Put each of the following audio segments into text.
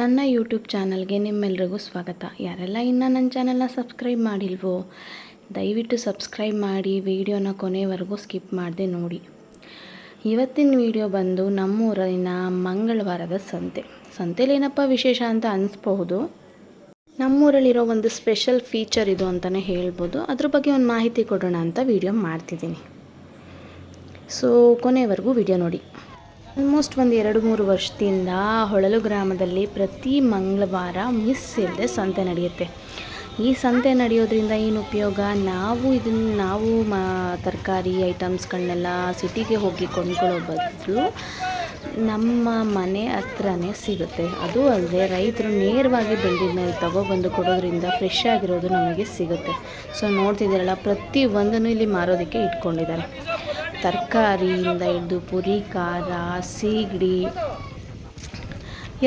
ನನ್ನ ಯೂಟ್ಯೂಬ್ ಚಾನಲ್ಗೆ ನಿಮ್ಮೆಲ್ರಿಗೂ ಸ್ವಾಗತ. ಯಾರೆಲ್ಲ ಇನ್ನೂ ನನ್ನ ಚಾನಲ್ನ ಸಬ್ಸ್ಕ್ರೈಬ್ ಮಾಡಿಲ್ವೋ, ದಯವಿಟ್ಟು ಸಬ್ಸ್ಕ್ರೈಬ್ ಮಾಡಿ, ವಿಡಿಯೋನ ಕೊನೆವರೆಗೂ ಸ್ಕಿಪ್ ಮಾಡದೆ ನೋಡಿ. ಇವತ್ತಿನ ವಿಡಿಯೋ ಬಂದು ನಮ್ಮೂರಿನ ಮಂಗಳವಾರದ ಸಂತೆ. ಸಂತೆಲಿ ಏನಪ್ಪ ವಿಶೇಷ ಅಂತ ಅನಿಸ್ಬಹುದು? ನಮ್ಮೂರಲ್ಲಿರೋ ಒಂದು ಸ್ಪೆಷಲ್ ಫೀಚರ್ ಇದು ಅಂತಲೇ ಹೇಳ್ಬೋದು. ಅದ್ರ ಬಗ್ಗೆ ಒಂದು ಮಾಹಿತಿ ಕೊಡೋಣ ಅಂತ ವಿಡಿಯೋ ಮಾಡ್ತಿದ್ದೀನಿ. ಸೊ, ಕೊನೆವರೆಗೂ ವಿಡಿಯೋ ನೋಡಿ. ಆಲ್ಮೋಸ್ಟ್ ಒಂದು ಎರಡು ಮೂರು ವರ್ಷದಿಂದ ಹೊಳಲು ಗ್ರಾಮದಲ್ಲಿ ಪ್ರತಿ ಮಂಗಳವಾರ ಮಿಸ್ ಇಲ್ಲದೆ ಸಂತೆ ನಡೆಯುತ್ತೆ. ಈ ಸಂತೆ ನಡೆಯೋದ್ರಿಂದ ಏನು ಉಪಯೋಗ? ನಾವು ಇದನ್ನು ನಾವು ಮಾ, ತರಕಾರಿ ಐಟಮ್ಸ್ಗಳನ್ನೆಲ್ಲ ಸಿಟಿಗೆ ಹೋಗಿ ಕೊಂಡ್ಕೊಳ್ಳೋ ಬದಲು ನಮ್ಮ ಮನೆ ಹತ್ರನೇ ಸಿಗುತ್ತೆ. ಅದು ಅಲ್ಲದೆ ರೈತರು ನೇರವಾಗಿ ಬೆಳೆದಿದ್ದ ಮೇಲೆ ತಗೊಬಂದು ಕೊಡೋದ್ರಿಂದ ಫ್ರೆಶ್ ಆಗಿರೋದು ನಮಗೆ ಸಿಗುತ್ತೆ. ಸೊ ನೋಡ್ತಿದ್ದೀರಲ್ಲ, ಪ್ರತಿ ಒಂದನ್ನು ಇಲ್ಲಿ ಮಾರೋದಕ್ಕೆ ಇಟ್ಕೊಂಡಿದ್ದಾರೆ. ತರಕಾರಿಯಿಂದ ಹಿಡಿದು ಪುರಿ, ಖಾರ, ಸೀಗಡಿ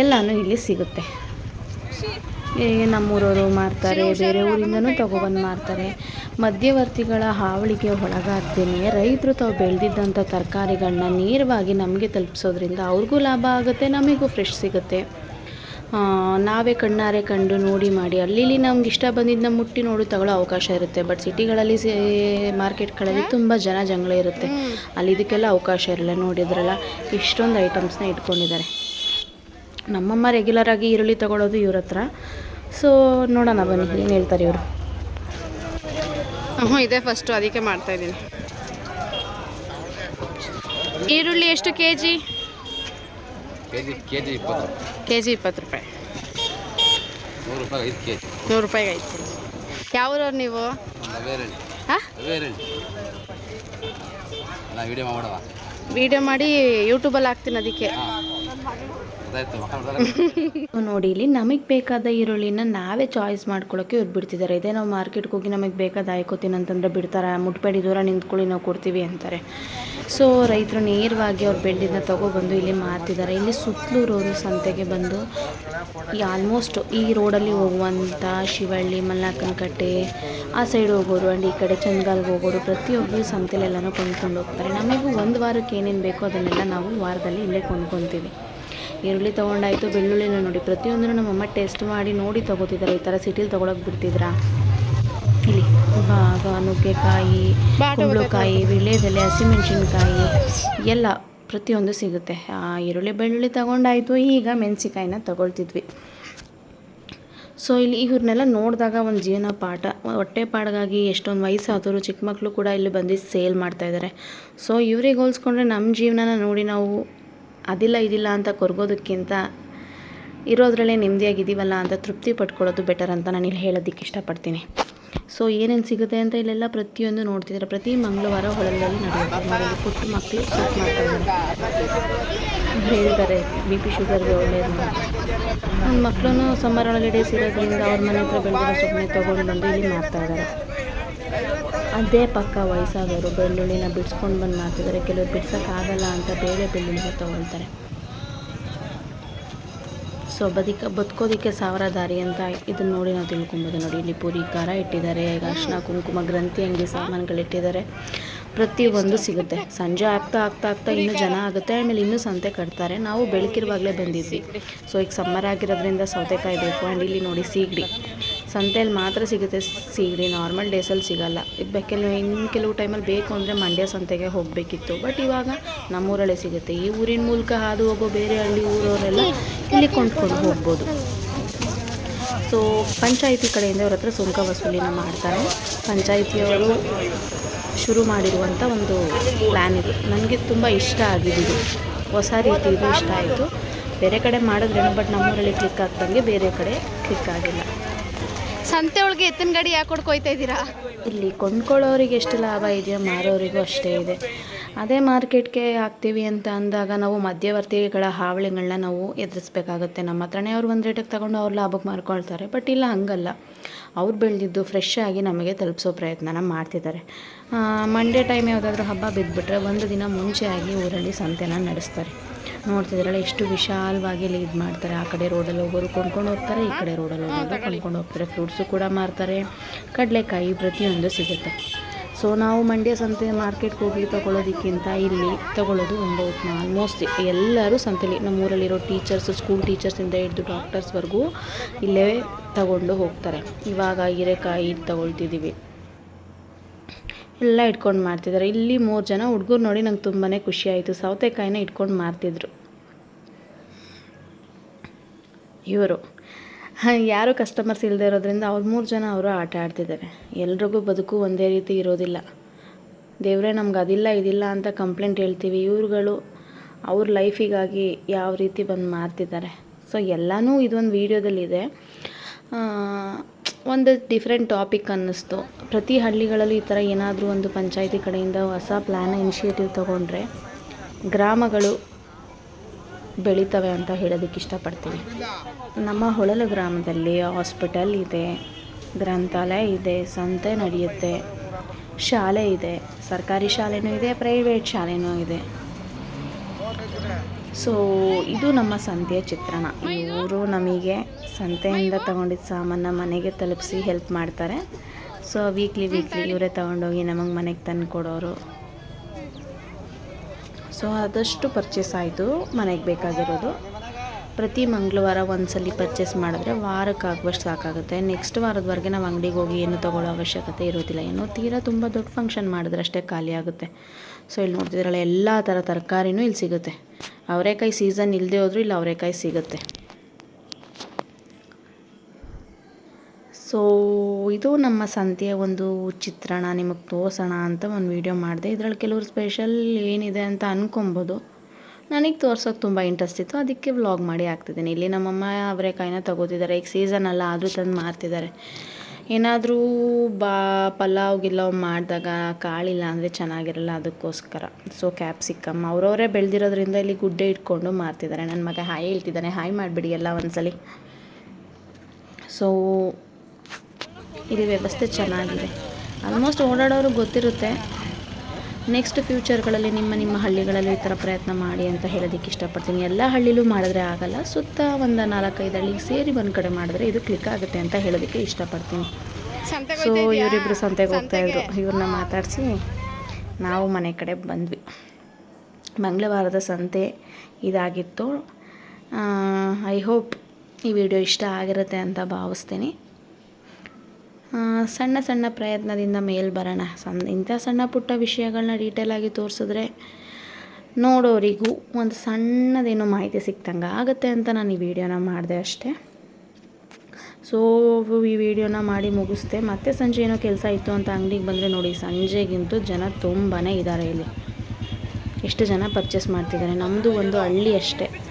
ಎಲ್ಲನೂ ಇಲ್ಲಿ ಸಿಗುತ್ತೆ. ನಮ್ಮೂರವರು ಮಾರ್ತಾರೆ, ಬೇರೆ ಊರಿಂದನೂ ತಗೊಬಂದು ಮಾರ್ತಾರೆ. ಮಧ್ಯವರ್ತಿಗಳ ಹಾವಳಿಗೆ ಒಳಗಾಗ್ದೇನೆ ರೈತರು ತಾವು ಬೆಳೆದಿದ್ದಂಥ ತರಕಾರಿಗಳನ್ನ ನೇರವಾಗಿ ನಮಗೆ ತಲುಪಿಸೋದ್ರಿಂದ ಅವ್ರಿಗೂ ಲಾಭ ಆಗುತ್ತೆ, ನಮಗೂ ಫ್ರೆಶ್ ಸಿಗುತ್ತೆ. ನಾವೇ ಕಣ್ಣಾರೆ ಕಂಡು ನೋಡಿ ಮಾಡಿ. ಅಲ್ಲಿ ಇಲ್ಲಿ ನಮ್ಗೆ ಇಷ್ಟ ಬಂದಿದ್ದನ್ನ ಮುಟ್ಟಿ ನೋಡಿ ತಗೊಳ್ಳೋ ಅವಕಾಶ ಇರುತ್ತೆ. ಬಟ್ ಸಿಟಿಗಳಲ್ಲಿ ಸಿ ಮಾರ್ಕೆಟ್ಗಳಲ್ಲಿ ತುಂಬ ಜನ ಜಂಗಳ ಇರುತ್ತೆ. ಅಲ್ಲಿ ಇದಕ್ಕೆಲ್ಲ ಅವಕಾಶ ಇರಲ್ಲ ನೋಡಿದ್ರಲ್ಲ. ಇಷ್ಟೊಂದು ಐಟಮ್ಸ್ನ ಇಟ್ಕೊಂಡಿದ್ದಾರೆ. ನಮ್ಮಮ್ಮ ರೆಗ್ಯುಲರ್ ಆಗಿ ಈರುಳ್ಳಿ ತಗೊಳ್ಳೋದು ಇವ್ರ ಹತ್ರ. ಸೊ ನೋಡೋಣ ಬನ್ನಿ. ಏನು ಹೇಳ್ತಾರೆ ಇವರು? ಹ್ಞೂ ಇದೆ ಫಸ್ಟು ಅದಕ್ಕೆ ಮಾಡ್ತಾ ಇದ್ದೀನಿ. ಈರುಳ್ಳಿ ಎಷ್ಟು K G K G K G ಇಪ್ಪತ್ತು. ಕೆ ಜಿ ಇಪ್ಪತ್ತು ರೂಪಾಯಿ. ನೂರು ರೂಪಾಯಿ ಐದು ಕೆ ಜಿ ನೂರು ರೂಪಾಯಿಗೆ ಐದು ಕೆ ಜಿ ಯಾವ್ರವ್ರು ನೀವು? ವಿಡಿಯೋ ಮಾಡಿ ಯೂಟ್ಯೂಬಲ್ಲಿ ಹಾಕ್ತೀನಿ ಅದಕ್ಕೆ. ನೋಡಿ, ಇಲ್ಲಿ ನಮಗೆ ಬೇಕಾದ ಈರುಳ್ಳಿನ ನಾವೇ ಚಾಯ್ಸ್ ಮಾಡ್ಕೊಳ್ಳೋಕೆ ಇವ್ರು ಬಿಡ್ತಿದ್ದಾರೆ. ಇದೇ ನಾವು ಮಾರ್ಕೆಟ್ಗೆ ಹೋಗಿ ನಮಗೆ ಬೇಕಾದ ಆಯ್ಕೋತೀನಿ ಅಂತಂದ್ರೆ ಬಿಡ್ತಾರೆ? ಮುಟ್ಬೇಡಿ, ದೂರ ನಿಂತ್ಕೊಳ್ಳಿ, ನಾವು ಕೊಡ್ತೀವಿ ಅಂತಾರೆ. ಸೊ ರೈತರು ನೇರವಾಗಿ ಅವ್ರು ಬೆಳೆದಿದ್ದನ್ನ ತಗೊಬಂದು ಇಲ್ಲಿ ಮಾರ್ತಿದ್ದಾರೆ. ಇಲ್ಲಿ ಸುತ್ತಲೂರವರು ಸಂತೆಗೆ ಬಂದು ಈ ಆಲ್ಮೋಸ್ಟ್ ಈ ರೋಡಲ್ಲಿ ಹೋಗುವಂಥ ಶಿವಳ್ಳಿ, ಮಲ್ಲಾಕನಕಟ್ಟೆ, ಆ ಸೈಡ್ ಹೋಗೋರು ಆ್ಯಂಡ್ ಈ ಕಡೆ ಚಂದ್ಗಾಲ್ಗೆ ಹೋಗೋರು ಪ್ರತಿಯೊಬ್ಬರು ಸಂತೆಲೆಲ್ಲನೂ ಕೊಂಡ್ಕೊಂಡು ಹೋಗ್ತಾರೆ. ನಮಗೂ ಒಂದು ವಾರಕ್ಕೆ ಏನೇನು ಬೇಕೋ ಅದನ್ನೆಲ್ಲ ನಾವು ವಾರದಲ್ಲಿ ಇಲ್ಲೇ ಕೊಂಡ್ಕೊತೀವಿ. ಈರುಳ್ಳಿ ತೊಗೊಂಡಾಯ್ತು ಬೆಳ್ಳುಳ್ಳಿನ ನೋಡಿ. ಪ್ರತಿಯೊಂದನ್ನು ನಮ್ಮಮ್ಮ ಟೇಸ್ಟ್ ಮಾಡಿ ನೋಡಿ ತೊಗೋತಿದ್ದಾರೆ. ಈ ಥರ ಸಿಟಿಲಿ ತೊಗೊಳಕ್ಕೆ ಬಿಡ್ತಿದ್ರಾ? ಇಲ್ಲಿ ನುಗ್ಗೆಕಾಯಿ ಕುಂಬಳಕಾಯಿ ಬೆಲೆ ಹಸಿಮೆಣ್ಸಿನ್ಕಾಯಿ ಎಲ್ಲ ಪ್ರತಿಯೊಂದು ಸಿಗುತ್ತೆ. ಆ, ಈರುಳ್ಳಿ ಬೆಳ್ಳುಳ್ಳಿ ತೊಗೊಂಡಾಯ್ತು. ಈಗ ಮೆಣಸಿಕಾಯಿನ ತೊಗೊಳ್ತಿದ್ವಿ. ಸೊ ಇಲ್ಲಿ ಇವ್ರನ್ನೆಲ್ಲ ನೋಡಿದಾಗ ಒಂದು ಜೀವನ ಪಾಠ. ಹೊಟ್ಟೆ ಪಾಡಗಾಗಿ ಎಷ್ಟೊಂದು ವಯಸ್ಸಾದವರು ಚಿಕ್ಕ ಮಕ್ಕಳು ಕೂಡ ಇಲ್ಲಿ ಬಂದು ಸೇಲ್ ಮಾಡ್ತಾಯಿದ್ದಾರೆ ಸೊ ಇವ್ರಿಗೆ ಹೋಲಿಸ್ಕೊಂಡ್ರೆ ನಮ್ಮ ಜೀವನನ ನೋಡಿ ನಾವು ಅದಿಲ್ಲ, ಇದಿಲ್ಲ ಅಂತ ಕೊರಗೋದಕ್ಕಿಂತ ಇರೋದ್ರಲ್ಲೇ ನೆಮ್ಮದಿಯಾಗಿದ್ದೀವಲ್ಲ ಅಂತ ತೃಪ್ತಿ ಪಡ್ಕೊಳ್ಳೋದು ಬೆಟರ್ ಅಂತ ನಾನು ಇಲ್ಲಿ ಹೇಳೋದಕ್ಕೆ ಇಷ್ಟಪಡ್ತೀನಿ. ಸೊ ಏನೇನು ಸಿಗುತ್ತೆ ಅಂತ ಇಲ್ಲೆಲ್ಲ ಪ್ರತಿಯೊಂದು ನೋಡ್ತಿದ್ದಾರೆ ಪ್ರತಿ ಮಂಗಳವಾರ ಹೊಳಲಲ್ಲಿ ನಡೆಯುತ್ತೆ. ಪುಟ್ಟ ಮಕ್ಕಳು ಚೆಕ್ ಮಾಡ್ತಾರೆ. ಹೇಳ್ತಾರೆ ಬಿ ಪಿ ಶುಗರ್ಗೆ ಒಳ್ಳೆಯದು ನನ್ನ ಮಕ್ಕಳು ಸಮ್ಮರ್ ಹಾಲಿಡೇಸ್ ಇರೋದ್ರಿಂದ ಅವ್ರ ಮನೆ ಹತ್ರ ಬೆಳೆದಿರೋ ಸೊಪ್ಪನೆ ತೊಗೊಂಡು ಬಂದು ಇಲ್ಲಿ ಮಾಡ್ತಾ ಇದ್ದಾರೆ. ಅದೇ ಪಕ್ಕ ವಯಸ್ಸಾದವರು ಬೆಳ್ಳುಳ್ಳಿನ ಬಿಡಿಸ್ಕೊಂಡು ಬಂದು ಮಾಡ್ತಿದ್ದಾರೆ ಕೆಲವರು ಬಿಡ್ಸೋಕ್ಕಾಗಲ್ಲ ಅಂತ ಬೇರೆ ಬೆಳ್ಳುಳ್ಳಿನ ತೊಗೊಳ್ತಾರೆ ಸೊ ಬದುಕ, ಬದುಕೋದಕ್ಕೆ ಸಾವಿರ ದಾರಿ ಅಂತ ಇದನ್ನ ನೋಡಿ ನಾವು ತಿಳ್ಕೊಬೋದು ನೋಡಿ. ಇಲ್ಲಿ ಪೂರಿ ಖಾರ ಇಟ್ಟಿದ್ದಾರೆ, ಈಗ ಅರಿಶಿನ ಕುಂಕುಮ ಗ್ರಂಥಿ ಅಂಗಡಿ ಸಾಮಾನುಗಳಿಟ್ಟಿದ್ದಾರೆ ಪ್ರತಿಯೊಂದು ಸಿಗುತ್ತೆ. ಸಂಜೆ ಆಗ್ತಾ ಆಗ್ತಾ ಆಗ್ತಾ ಇನ್ನೂ ಜನ ಆಗುತ್ತೆ, ಆಮೇಲೆ ಇನ್ನೂ ಸಂತೆ ಕಟ್ತಾರೆ. ನಾವು ಬೆಳಕಿರುವಾಗಲೇ ಬಂದಿದ್ವಿ. ಸೊ ಈಗ ಸಮ್ಮರ್ ಆಗಿರೋದ್ರಿಂದ ಸೌತೆಕಾಯಿ ಬೇಕು. ಆ್ಯಂಡ್ ಇಲ್ಲಿ ನೋಡಿ ಸೀಗಡಿ. ಸಂತೆಯಲ್ಲಿ ಮಾತ್ರ ಸಿಗುತ್ತೆ ಸೀಗಡಿ ನಾರ್ಮಲ್ ಡೇಸಲ್ಲಿ ಸಿಗಲ್ಲ. ಇದು ಬೇಕೆಲ್ಲ ಇನ್ನು ಕೆಲವು ಟೈಮಲ್ಲಿ ಬೇಕು ಅಂದರೆ ಮಂಡ್ಯ ಸಂತೆಗೆ ಹೋಗಬೇಕಿತ್ತು. ಬಟ್ ಇವಾಗ ನಮ್ಮೂರಲ್ಲೇ ಸಿಗುತ್ತೆ. ಈ ಊರಿನ ಮೂಲಕ ಹಾದು ಹೋಗೋ ಬೇರೆ ಹಳ್ಳಿ ಊರವರೆಲ್ಲ ಇಲ್ಲಿ ಕೊಂಡ್ಕೊಂಡು ಹೋಗ್ಬೋದು. ಸೊ ಪಂಚಾಯಿತಿ ಕಡೆಯಿಂದ ಅವ್ರ ಹತ್ರ ಸುಂಕ ವಸೂಲಿನ ಮಾಡ್ತಾರೆ. ಪಂಚಾಯಿತಿಯವರು ಶುರು ಮಾಡಿರುವಂಥ ಒಂದು ಪ್ಲ್ಯಾನ್ ಇದು. ನನಗೆ ತುಂಬ ಇಷ್ಟ ಆಗಿದೆ ಹೊಸ ರೀತಿ ಇದು ಇಷ್ಟ ಆಯಿತು. ಬೇರೆ ಕಡೆ ಮಾಡಿದ್ರೇನು ಬಟ್ ನಮ್ಮೂರಲ್ಲಿ ಕ್ಲಿಕ್ ಆಗ್ದಂಗೆ ಬೇರೆ ಕಡೆ ಕ್ಲಿಕ್ ಆಗಿಲ್ಲ. ಸಂತೆ ಒಳಗೆ ಎತ್ತಿನ ಗಾಡಿ ಯಾಕೆ ಕೊಡ್ಕೊಯ್ತಾ ಇದ್ದೀರಾ? ಇಲ್ಲಿ ಕೊಂಡ್ಕೊಳ್ಳೋರಿಗೆ ಎಷ್ಟು ಲಾಭ ಇದೆಯೋ ಮಾರೋರಿಗೂ ಅಷ್ಟೇ ಇದೆ. ಅದೇ ಮಾರ್ಕೆಟ್ಗೆ ಹಾಕ್ತೀವಿ ಅಂತ ಅಂದಾಗ ನಾವು ಮಧ್ಯವರ್ತಿಗಳ ಹಾವಳಿಗಳನ್ನ ನಾವು ಎದುರಿಸ್ಬೇಕಾಗುತ್ತೆ. ನಮ್ಮ ಹತ್ರನೇ ಅವ್ರು ಒಂದು ರೇಟಿಗೆ ತಗೊಂಡು ಅವ್ರು ಲಾಭಕ್ಕೆ ಮಾರ್ಕೊಳ್ತಾರೆ. ಬಟ್ ಇಲ್ಲ, ಹಂಗಲ್ಲ. ಅವ್ರು ಬೆಳೆದಿದ್ದು ಫ್ರೆಶ್ ಆಗಿ ನಮಗೆ ತಲುಪಿಸೋ ಪ್ರಯತ್ನನ ಮಾಡ್ತಿದ್ದಾರೆ. ಮಂಡೇ ಟೈಮ್ ಯಾವುದಾದ್ರೂ ಹಬ್ಬ ಬಿದ್ದುಬಿಟ್ರೆ ಒಂದು ದಿನ ಮುಂಚೆ ಆಗಿ ಊರಲ್ಲಿ ಸಂತೆನ ನಡೆಸ್ತಾರೆ. ನೋಡ್ತಿದ್ರಲ್ಲ, ಎಷ್ಟು ವಿಶಾಲವಾಗಿ ಇಲ್ಲಿ ಇದು ಮಾಡ್ತಾರೆ. ಆ ಕಡೆ ರೋಡಲ್ಲಿ ಹೋಗೋರು ಕೊಂಡ್ಕೊಂಡು ಹೋಗ್ತಾರೆ, ಈ ಕಡೆ ರೋಡಲ್ಲಿ ಹೋಗೋರು ಕೊಂಡ್ಕೊಂಡು ಹೋಗ್ತಾರೆ. ಫ್ರೂಟ್ಸು ಕೂಡ ಮಾರ್ತಾರೆ. ಕಡಲೆಕಾಯಿ ಪ್ರತಿಯೊಂದು ಸಿಗುತ್ತೆ. ಸೊ ನಾವು ಮಂಡ್ಯ ಸಂತೆ ಮಾರ್ಕೆಟ್ಗೆ ಹೋಗಿ ತೊಗೊಳೋದಕ್ಕಿಂತ ಇಲ್ಲಿ ತೊಗೊಳ್ಳೋದು ಒಂದು ಉತ್ತಮ. ಆಲ್ಮೋಸ್ಟ್ ಎಲ್ಲರೂ ಸಂತೆಲಿ ನಮ್ಮೂರಲ್ಲಿರೋ ಟೀಚರ್ಸ್ ಸ್ಕೂಲ್ ಟೀಚರ್ಸಿಂದ ಹಿಡಿದು ಡಾಕ್ಟರ್ಸ್ವರೆಗೂ ಇಲ್ಲೇ ತಗೊಂಡು ಹೋಗ್ತಾರೆ. ಇವಾಗ ಹೀರೆಕಾಯಿ ತಗೊಳ್ತಿದ್ದೀವಿ. ಎಲ್ಲ ಇಟ್ಕೊಂಡು ಮಾಡ್ತಿದ್ದಾರೆ. ಇಲ್ಲಿ ಮೂರು ಜನ ಹುಡುಗರು ನೋಡಿ ನಂಗೆ ತುಂಬಾ ಖುಷಿ ಆಯಿತು. ಸೌತೆಕಾಯಿನ ಇಟ್ಕೊಂಡು ಮಾರ್ತಿದ್ರು ಇವರು. ಯಾರು ಕಸ್ಟಮರ್ಸ್ ಇಲ್ಲದೆ ಇರೋದ್ರಿಂದ ಅವ್ರು ಮೂರು ಜನ ಅವರು ಆಟ ಆಡ್ತಿದ್ದಾರೆ. ಎಲ್ರಿಗೂ ಬದುಕು ಒಂದೇ ರೀತಿ ಇರೋದಿಲ್ಲ. ದೇವರೇ, ನಮ್ಗೆ ಅದಿಲ್ಲ, ಇದಿಲ್ಲ ಅಂತ ಕಂಪ್ಲೇಂಟ್ ಹೇಳ್ತೀವಿ. ಇವ್ರುಗಳು ಅವ್ರ ಲೈಫಿಗಾಗಿ ಯಾವ ರೀತಿ ಬಂದು ಮಾರ್ತಿದ್ದಾರೆ ಸೊ ಎಲ್ಲನೂ ಇದೊಂದು ವೀಡಿಯೋದಲ್ಲಿದೆ ಒಂದು ಡಿಫ್ರೆಂಟ್ ಟಾಪಿಕ್ ಅನ್ನಿಸ್ತು. ಪ್ರತಿ ಹಳ್ಳಿಗಳಲ್ಲಿ ಈ ಥರ ಏನಾದರೂ ಒಂದು ಪಂಚಾಯಿತಿ ಕಡೆಯಿಂದ ಹೊಸ ಪ್ಲ್ಯಾನ್ ಇನಿಷಿಯೇಟಿವ್ ತೊಗೊಂಡ್ರೆ ಗ್ರಾಮಗಳು ಬೆಳೀತವೆ ಅಂತ ಹೇಳೋದಕ್ಕೆ ಇಷ್ಟಪಡ್ತೀನಿ. ನಮ್ಮ ಹೊಳಲು ಗ್ರಾಮದಲ್ಲಿ ಹಾಸ್ಪಿಟಲ್ ಇದೆ, ಗ್ರಂಥಾಲಯ ಇದೆ, ಸಂತೆ ನಡೆಯುತ್ತೆ, ಶಾಲೆ ಇದೆ, ಸರ್ಕಾರಿ ಶಾಲೆನೂ ಇದೆ ಪ್ರೈವೇಟ್ ಶಾಲೆನೂ ಇದೆ. ಸೊ ಇದು ನಮ್ಮ ಸಂತೆಯ ಚಿತ್ರಣ. ಇವರು ನಮಗೆ ಸಂತೆಯಿಂದ ತಗೊಂಡಿದ್ದ ಸಾಮಾನ ಮನೆಗೆ ತಲುಪಿಸಿ ಹೆಲ್ಪ್ ಮಾಡ್ತಾರೆ. ಸೊ ವೀಕ್ಲಿ ವೀಕ್ಲಿ ಇವರೇ ತಗೊಂಡೋಗಿ ನಮಗೆ ಮನೆಗೆ ತಂದು ಕೊಡೋರು. ಸೊ ಆದಷ್ಟು ಪರ್ಚೇಸ್ ಆಯಿತು, ಮನೆಗೆ ಬೇಕಾಗಿರೋದು. ಪ್ರತಿ ಮಂಗಳವಾರ ಒಂದ್ಸಲಿ ಪರ್ಚೇಸ್ ಮಾಡಿದ್ರೆ ವಾರಕ್ಕೆ ಆಗುವಷ್ಟು ಸಾಕಾಗುತ್ತೆ. ನೆಕ್ಸ್ಟ್ ವಾರದವರೆಗೆ ನಾವು ಅಂಗಡಿಗೆ ಹೋಗಿ ಏನು ತೊಗೊಳ್ಳೋ ಅವಶ್ಯಕತೆ ಇರೋದಿಲ್ಲ. ಏನು ತೀರಾ ತುಂಬ ದೊಡ್ಡ ಫಂಕ್ಷನ್ ಮಾಡಿದ್ರೆ ಅಷ್ಟೇ ಖಾಲಿ ಆಗುತ್ತೆ. ಸೊ ಇಲ್ಲಿ ನೋಡ್ತಿದ್ರಲ್ಲ ಎಲ್ಲ ಥರ ತರಕಾರಿನೂ ಇಲ್ಲಿ ಸಿಗುತ್ತೆ. ಅವರೆಕಾಯಿ ಸೀಸನ್ ಇಲ್ಲದೆ ಹೋದರೂ ಇಲ್ಲಿ ಅವರೆಕಾಯಿ ಸಿಗುತ್ತೆ. ಸೊ ಇದು ನಮ್ಮ ಸಂತೆಯ ಒಂದು ಚಿತ್ರಣ. ನಿಮಗೆ ತೋರಿಸೋಣ ಅಂತ ಒಂದು ವಿಡಿಯೋ ಮಾಡಿದೆ. ಇದರಲ್ಲಿ ಕೆಲವರು ಸ್ಪೆಷಲ್ ಏನಿದೆ ಅಂತ ಅನ್ಕೊಬೋದು. ನನಗೆ ತೋರ್ಸೋಕೆ ತುಂಬ ಇಂಟ್ರೆಸ್ಟ್ ಇತ್ತು. ಅದಕ್ಕೆ ವ್ಲಾಗ್ ಮಾಡಿ ಹಾಕ್ತಿದ್ದೀನಿ. ಇಲ್ಲಿ ನಮ್ಮಮ್ಮ ಅವರೆಕಾಯಿನ ತಗೋತಿದ್ದಾರೆ. ಈಗ ಸೀಸನ್ ಅಲ್ಲ ಆದರೂ ತಂದು ಮಾರ್ತಿದ್ದಾರೆ. ಏನಾದರೂ ಬಾ, ಪಲಾವ್ ಗಿಲಾವ್ ಮಾಡಿದಾಗ ಕಾಳಿಲ್ಲ ಅಂದರೆ ಚೆನ್ನಾಗಿರಲ್ಲ ಅದಕ್ಕೋಸ್ಕರ. ಸೊ ಕ್ಯಾಪ್ಸಿಕಮ್ ಅವರವರೇ ಬೆಳೆದಿರೋದ್ರಿಂದ ಇಲ್ಲಿ ಗುಡ್ಡೆ ಇಟ್ಕೊಂಡು ಮಾರ್ತಿದ್ದಾರೆ ನನ್ನ ಮಗ ಹಾಯ್ ಹೇಳ್ತಿದ್ದಾನೆ. ಹಾಯ್ ಮಾಡಿಬಿಡಿ ಎಲ್ಲ ಒಂದ್ಸಲಿ. ಸೊ ಇಲ್ಲಿ ವ್ಯವಸ್ಥೆ ಚೆನ್ನಾಗಿದೆ. ಆಲ್ಮೋಸ್ಟ್ ಓಡಾಡೋರು ಗೊತ್ತಿರುತ್ತೆ. ನೆಕ್ಸ್ಟ್ ಫ್ಯೂಚರ್ಗಳಲ್ಲಿ ನಿಮ್ಮ ನಿಮ್ಮ ಹಳ್ಳಿಗಳಲ್ಲಿ ಈ ಥರ ಪ್ರಯತ್ನ ಮಾಡಿ ಅಂತ ಹೇಳೋದಕ್ಕೆ ಇಷ್ಟಪಡ್ತೀನಿ. ಎಲ್ಲ ಹಳ್ಳಿಲೂ ಮಾಡಿದ್ರೆ ಆಗಲ್ಲ. ಸುತ್ತ ಒಂದು ನಾಲ್ಕೈದು ಹಳ್ಳಿಗೆ ಸೇರಿ ಒಂದು ಕಡೆ ಮಾಡಿದ್ರೆ ಇದು ಕ್ಲಿಕ್ ಆಗುತ್ತೆ ಅಂತ ಹೇಳೋದಕ್ಕೆ ಇಷ್ಟಪಡ್ತೀನಿ. ಸೊ ಇವರಿಬ್ಬರು ಸಂತೆಗೆ ಹೋಗ್ತಾ ಇದ್ರು. ಇವ್ರನ್ನ ಮಾತಾಡಿಸಿ ನಾವು ಮನೆ ಕಡೆ ಬಂದ್ವಿ. ಮಂಗಳವಾರದ ಸಂತೆ ಇದಾಗಿತ್ತು. ಐ ಹೋಪ್ ಈ ವಿಡಿಯೋ ಇಷ್ಟ ಆಗಿರುತ್ತೆ ಅಂತ ಭಾವಿಸ್ತೀನಿ. ಸಣ್ಣ ಸಣ್ಣ ಪ್ರಯತ್ನದಿಂದ ಮೇಲೆ ಬರೋಣ. ಸಣ್ಣ, ಇಂಥ ಸಣ್ಣ ಪುಟ್ಟ ವಿಷಯಗಳನ್ನ ಡೀಟೇಲಾಗಿ ತೋರಿಸಿದ್ರೆ ನೋಡೋರಿಗೂ ಒಂದು ಸಣ್ಣದೇನೋ ಮಾಹಿತಿ ಸಿಕ್ತಂಗೆ ಆಗುತ್ತೆ ಅಂತ ನಾನು ಈ ವಿಡಿಯೋನ ಮಾಡಿದೆ ಅಷ್ಟೇ. ಸೊ ಈ ವಿಡಿಯೋನ ಮಾಡಿ ಮುಗಿಸ್ದೆ. ಮತ್ತೆ ಸಂಜೆ ಏನೋ ಕೆಲಸ ಇತ್ತು ಅಂತ ಅಂಗಡಿಗೆ ಬಂದರೆ ನೋಡಿ, ಸಂಜೆಗಿಂತೂ ಜನ ತುಂಬಾ ಇದ್ದಾರೆ ಇಲ್ಲಿ. ಎಷ್ಟು ಜನ ಪರ್ಚೇಸ್ ಮಾಡ್ತಿದ್ದಾರೆ ನಮ್ಮದು ಒಂದು ಹಳ್ಳಿ ಅಷ್ಟೇ.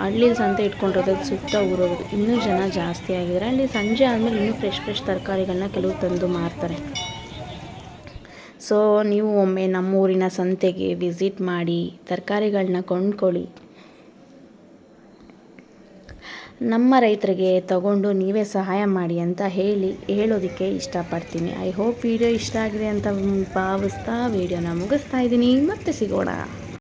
ಹಳ್ಳಿಲಿ ಸಂತೆ ಇಟ್ಕೊಂಡಿರೋದು ಸುತ್ತ ಊರೋದು. ಇನ್ನೂ ಜನ ಜಾಸ್ತಿ ಆಗಿದ್ದಾರೆ. ಅಲ್ಲಿ ಸಂಜೆ ಆದಮೇಲೆ ಇನ್ನೂ ಫ್ರೆಶ್ ಫ್ರೆಶ್ ತರಕಾರಿಗಳನ್ನ ಕೆಲವು ತಂದು ಮಾರ್ತಾರೆ. ಸೊ ನೀವು ಒಮ್ಮೆ ನಮ್ಮೂರಿನ ಸಂತೆಗೆ ವಿಸಿಟ್ ಮಾಡಿ ತರಕಾರಿಗಳನ್ನ ಕೊಂಡ್ಕೊಳ್ಳಿ. ನಮ್ಮ ರೈತರಿಗೆ ತಗೊಂಡು ನೀವೇ ಸಹಾಯ ಮಾಡಿ ಅಂತ ಹೇಳಿ, ಹೇಳೋದಕ್ಕೆ ಇಷ್ಟಪಡ್ತೀನಿ. ಐ ಹೋಪ್ ವಿಡಿಯೋ ಇಷ್ಟ ಆಗಿದೆ ಅಂತ ಭಾವಿಸ್ತಾ ವಿಡಿಯೋನ ಮುಗಿಸ್ತಾ ಇದ್ದೀನಿ. ಮತ್ತೆ ಸಿಗೋಣ.